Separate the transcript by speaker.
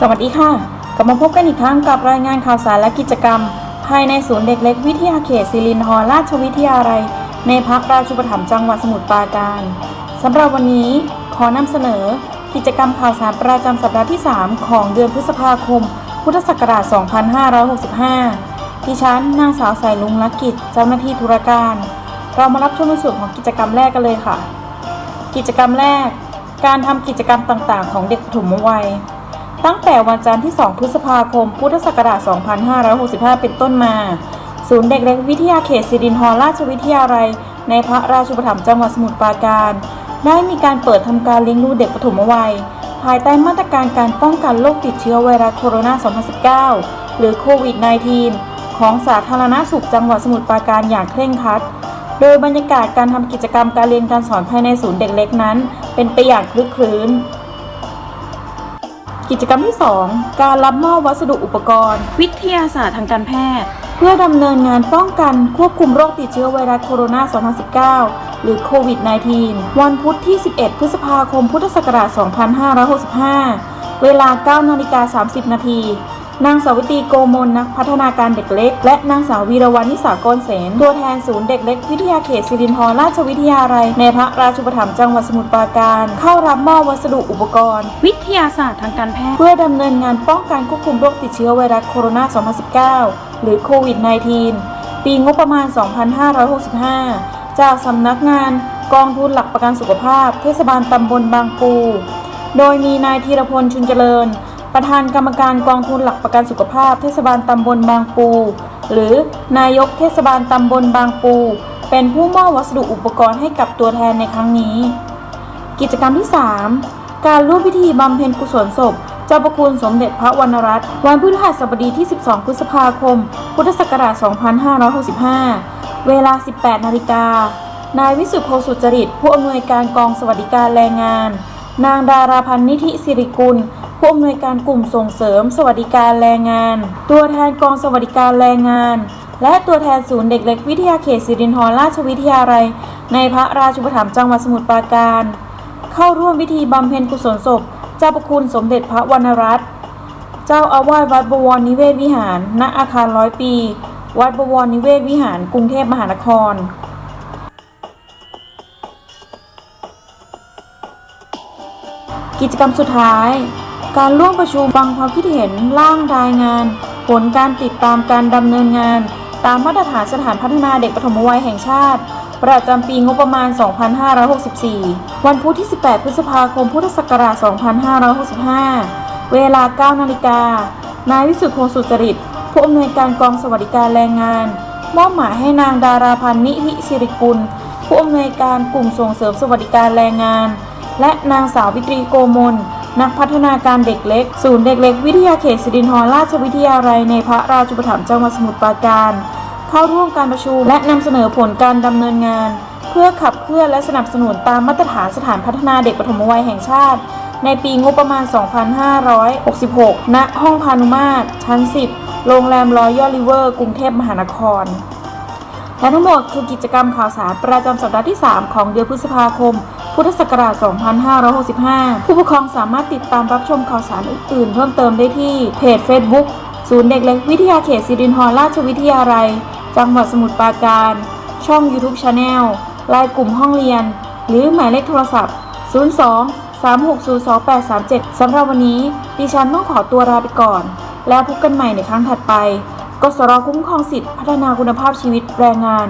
Speaker 1: สวัสดีค่ะ กลับมาพบกันอีกครั้งกับรายงานข่าวสารและกิจกรรม ภายในศูนย์เด็กเล็กวิทยาเขตศิรินทรราชวิทยาลัย ในพักราชูปถัมภ์จังหวัดสมุทรปราการสำหรับวันนี้ขอนำเสนอ กิจกรรมข่าวสารประจำสัปดาห์ที่ 3 ของเดือนพฤษภาคม พุทธศักราช 2565 ดิฉันนางสาวสายลุงลักกิจเจ้าหน้าที่ธุรการ เรามารับชมในส่วนของกิจกรรมแรกกันเลยค่ะ กิจกรรมแรก การทำกิจกรรมต่างๆ ของเด็กปฐมวัย ตั้งแต่วันจันทร์ที่ 2 พฤษภาคม พุทธศักราช 2565 เป็นต้นมา ศูนย์เด็กเล็กวิทยาเขตสิรินทรราชวิทยาลัย ในพระราชูปถัมภ์จังหวัดสมุทรปราการ ได้มีการเปิดทำการเลี้ยงดูเด็กปฐมวัย ภายใต้มาตรการการป้องกันโรคติดเชื้อไวรัสโคโรนา 2019 หรือโควิด -19 ของสาธารณสุขจังหวัดสมุทรปราการอย่างเคร่งครัด โดยบรรยากาศการทำกิจกรรมการเรียนการสอนภายในศูนย์เด็กเล็กนั้น เป็นไปอย่างคลึกครื้น กิจกรรมที่ 2 การรับมอบวัสดุอุปกรณ์ วิทยาศาสตร์ทางการแพทย์ เพื่อดำเนินงานป้องกันควบคุมโรคติดเชื้อไวรัสโคโรนา 2019 หรือโควิด -19 วันพุธที่ 11 พฤษภาคม พุทธศักราช 2565 เวลา 9 นาฬิกา 30 นาที นางสาวิตรีโกมลนักพัฒนาการเด็กเล็ก และนางสาววีรวรรณนิสากรเสนตัวแทนศูนย์เด็กเล็กวิทยาเขตสิรินทรราชวิทยาลัยในพระราชูปถัมภ์จังหวัดสมุทรปราการ เข้ารับมอบวัสดุอุปกรณ์ วิทยาศาสตร์ทางการแพทย์ เพื่อดำเนินงานป้องกันควบคุมโรคติดเชื้อไวรัสโคโรนา 2019 หรือโควิด -19 ปีงบประมาณ 2565 จากสำนักงานกองทุนหลักประกันสุขภาพ เทศบาลตำบลบางปู โดยมีนายธีรพลชุนเจริญ ประธานกรรมการกองทุนหลักประกันสุขภาพเทศบาลตำบลบางปู หรือนายกเทศบาลตำบลบางปู เป็นผู้มอบวัสดุอุปกรณ์ให้กับตัวแทนในครั้งนี้ กิจกรรมที่ 3 การร่วมพิธีบำเพ็ญกุศลศพ เจ้าประคุณสมเด็จพระวรรณรัตน์วันพฤหัสบดีที่ 12 พฤษภาคม พุทธศักราช 2565 เวลา 18 นาฬิกานายวิสุทธิโพสุจริต ผู้อำนวยการกองสวัสดิการแรงงาน นางดาราพันธ์นิธิสิริกุล ผู้อำนวยการกลุ่มส่งเสริม สวัสดิการแรงงาน ตัวแทนกองสวัสดิการแรงงาน และตัวแทนศูนย์เด็กเล็กวิทยาเขตสิรินทรราชวิทยาลัย ในพระราชูปถัมภ์จังหวัดสมุทรปราการ เข้าร่วมพิธีบำเพ็ญกุศลศพ เจ้าประคุณสมเด็จพระวรรณรัตน์เจ้าอาวาสวัดบวรนิเวศวิหาร ณอาคารร้อยปี วัดบวรนิเวศวิหารกรุงเทพมหานครกิจกรรมสุดท้าย การร่วมประชุมฟังความคิดเห็นร่างรายงาน ผลการติดตามการดำเนินงาน ตามมาตรฐานสถานพัฒนาเด็กปฐมวัยแห่งชาติ ประจำปีงบประมาณ 2564 วันพุธที่ 18 พฤษภาคม พุทธศักราช 2565 เวลา 9 นาฬิกา นายวิสุทธิ์โพสุจริต ผู้อำนวยการกองสวัสดิการแรงงาน มอบหมายให้นางดาราพันธ์นิธิสิริกุล ผู้อำนวยการกลุ่มส่งเสริมสวัสดิการแรงงาน และนางสาววิตรีโกมล นักพัฒนาการเด็กเล็ก ศูนย์เด็กเล็กวิทยาเขตสิรินทรราชวิทยาลัยในพระราชูปถัมภ์จังหวัดสมุทรปราการ เข้าร่วมการประชุมและนำเสนอผลการดำเนินงาน เพื่อขับเคลื่อนและสนับสนุนตามมาตรฐานสถานพัฒนาเด็กปฐมวัยแห่งชาติ ในปีงบประมาณ 2566 ณ ห้องพานุมาตรชั้น 10 โรงแรมรอยัลริเวอร์ กรุงเทพมหานครและทั้งหมดคือกิจกรรมข่าวสารประจำสัปดาห์ที่ 3 ของเดือนพฤษภาคม พุทธศักราช 2565 ผู้ปกครองสามารถติดตามรับชมข่าวสารอื่นๆ เพิ่มเติมได้ที่เพจ Facebook ศูนย์เด็กเล็กวิทยาเขตสิรินทรราชวิทยาลัย จังหวัดสมุทรปราการ ช่อง YouTube Channel รายกลุ่มห้องเรียน หรือหมายเลขโทรศัพท์ 02 3602837 สำหรับวันนี้ ดิฉันต้องขอตัวลาไปก่อน แล้วพบกันใหม่ในครั้งถัดไปกสรคุ้มครองสิทธิพัฒนาคุณภาพชีวิตแรงงาน